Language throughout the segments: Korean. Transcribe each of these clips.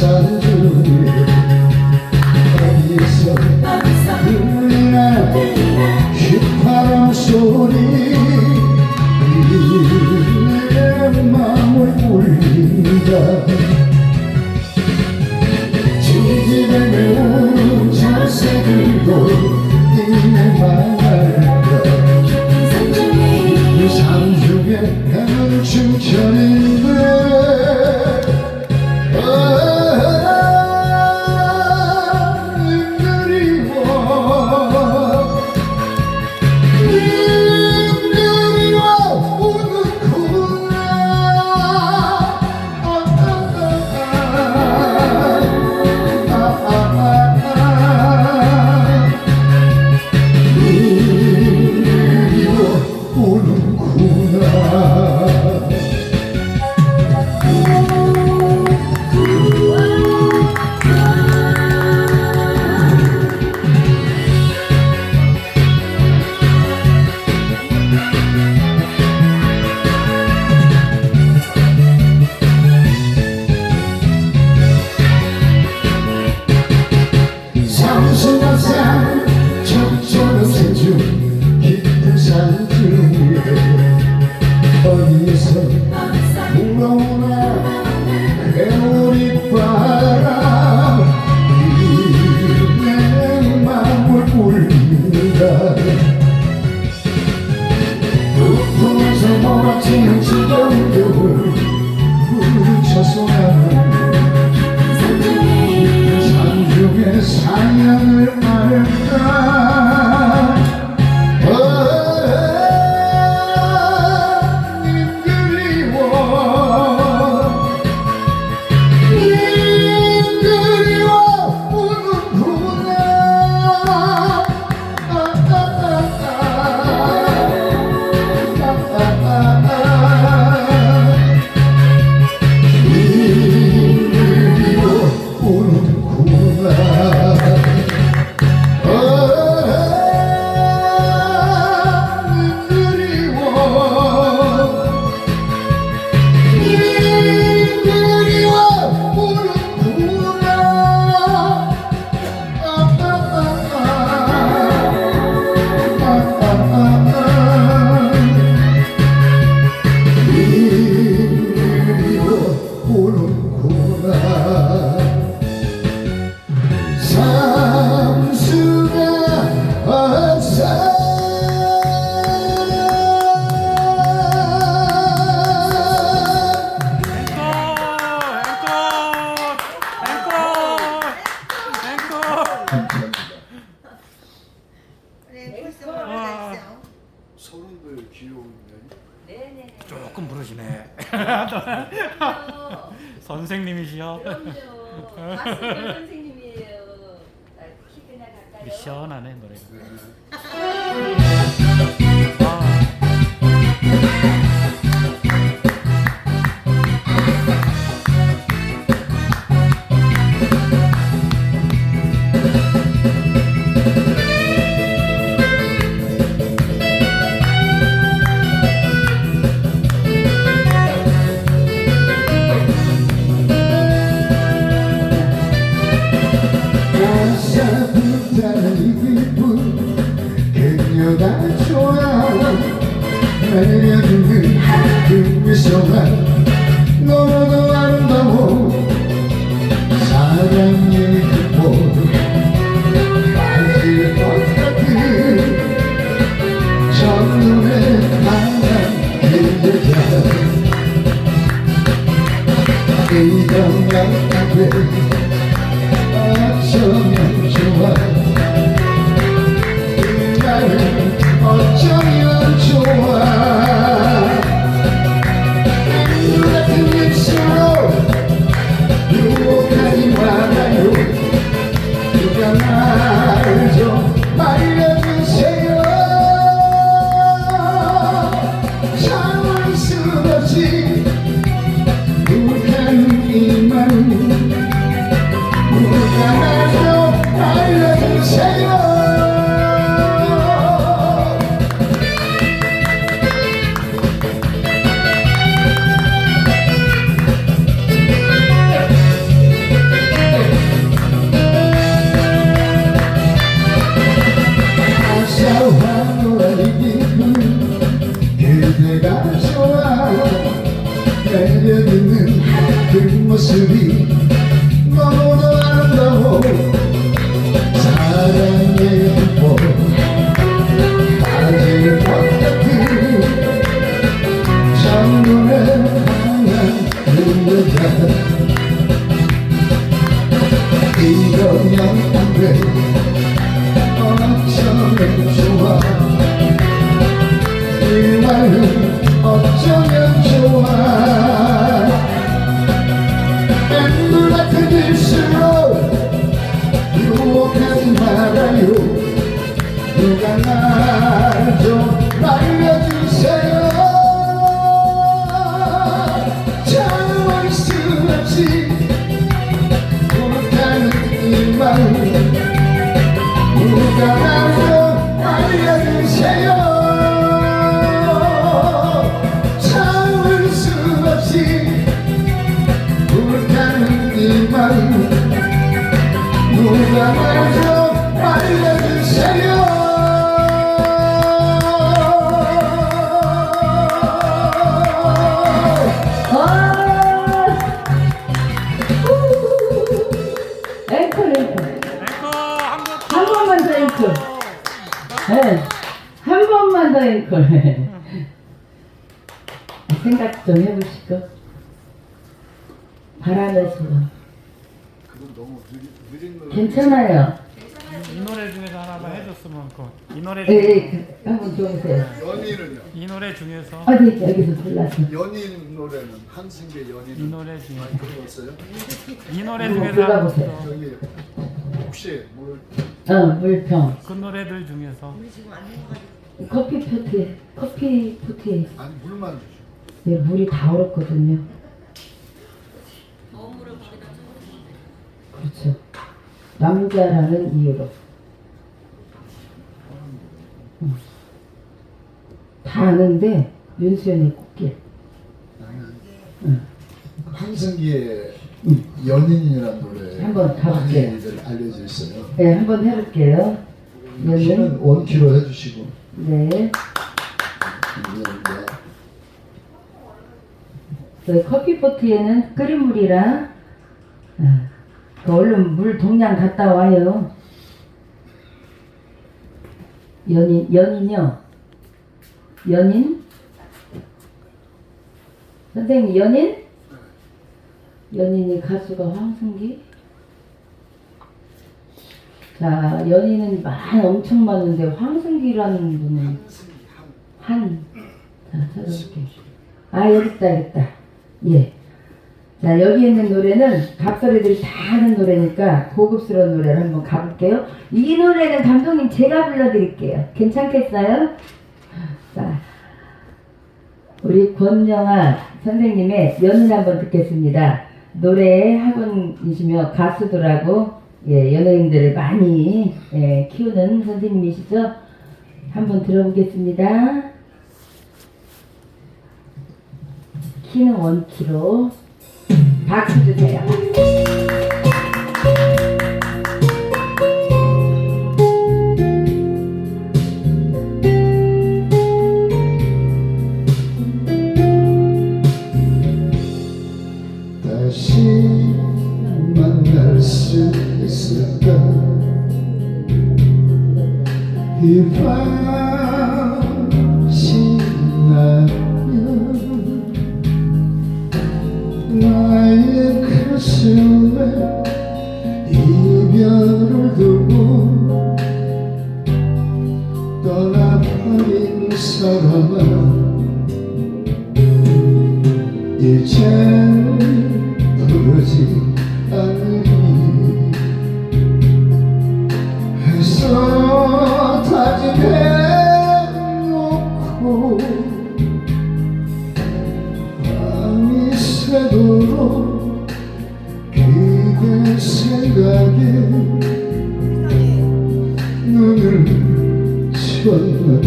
산줄이 어디서 들리나 휘파람 소리 내 마음을 울린다 지지를 메운 자세 들고 뛰는 바람과 산중에 해는 춤추는 시원하네 노래가. 아. her yerini Gümüş olan 앵콜 네. 한 번만 더 앵콜 생각 좀 해보시고 바라면서 괜찮아요 이 노래 중에서 하나만 해줬으면 그, 이 노래 예, 중, 예, 그, 한번 줘보세요 연인은요? 이 노래 중에서 어디 여기서 불러서 연인 노래는 한승계 이 연인 노래 중에 들어봤어요? 이 노래 중에서 불러보세요. 하나 저기 혹시 뭘어 물평? 그 노래들 중에서 커피 포트에 커피 포트에. 아니 물만 주시오. 네, 물이 다 얼었거든요. 그렇죠. 남자라는 이유로. 음. 다 아는데 윤수연의 꽃길. 응. 한승기의 연인이라는 노래 한번 가볼게요. 많이들 알려져 있어요 네, 한번 해볼게요 키는 원키로 해주시고 네 감사합니다 그 커피포트에는 끓인 물이랑 아, 그 얼른 물 동량 갔다 와요. 연인 연인요. 연인? 선생님 연인? 연인이 가수가 황승기? 자 연인은 많 엄청 많은데 황승기라는 분은 한 한. 자, 찾아볼게요. 아, 여기 있다, 여기 있다. 예. 자, 여기 있는 노래는 각설이들이 다 아는 노래니까 고급스러운 노래를 한번 가볼게요. 이 노래는 감독님 제가 불러드릴게요. 괜찮겠어요? 자, 우리 권영아 선생님의 연인 한번 듣겠습니다. 노래 학원이시며 가수들하고 예, 연예인들을 많이 예, 키우는 선생님이시죠? 한번 들어보겠습니다. 키는 원키로 박수 주세요. 이밤 지나면 나의 가슴에 이별을 두고 떠나버린 사람아 이젠 부르지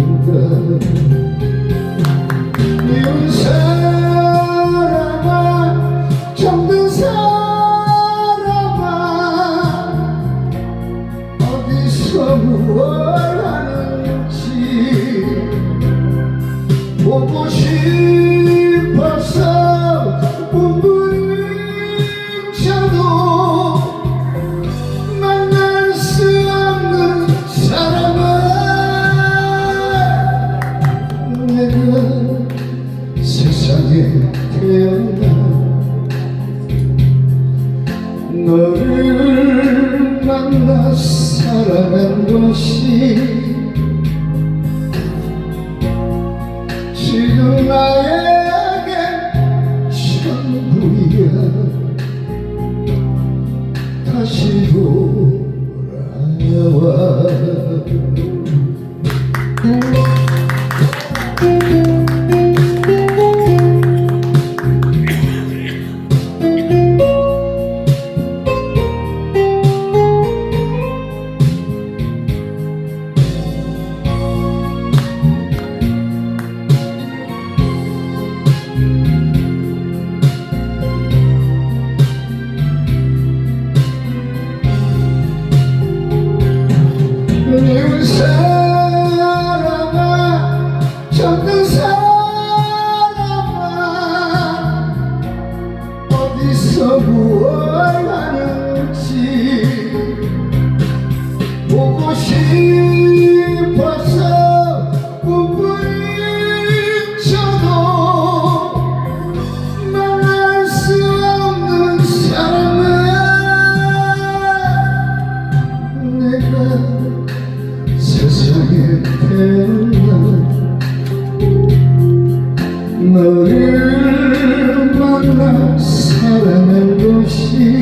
쳤는다 미 너를 만나 사랑한 것이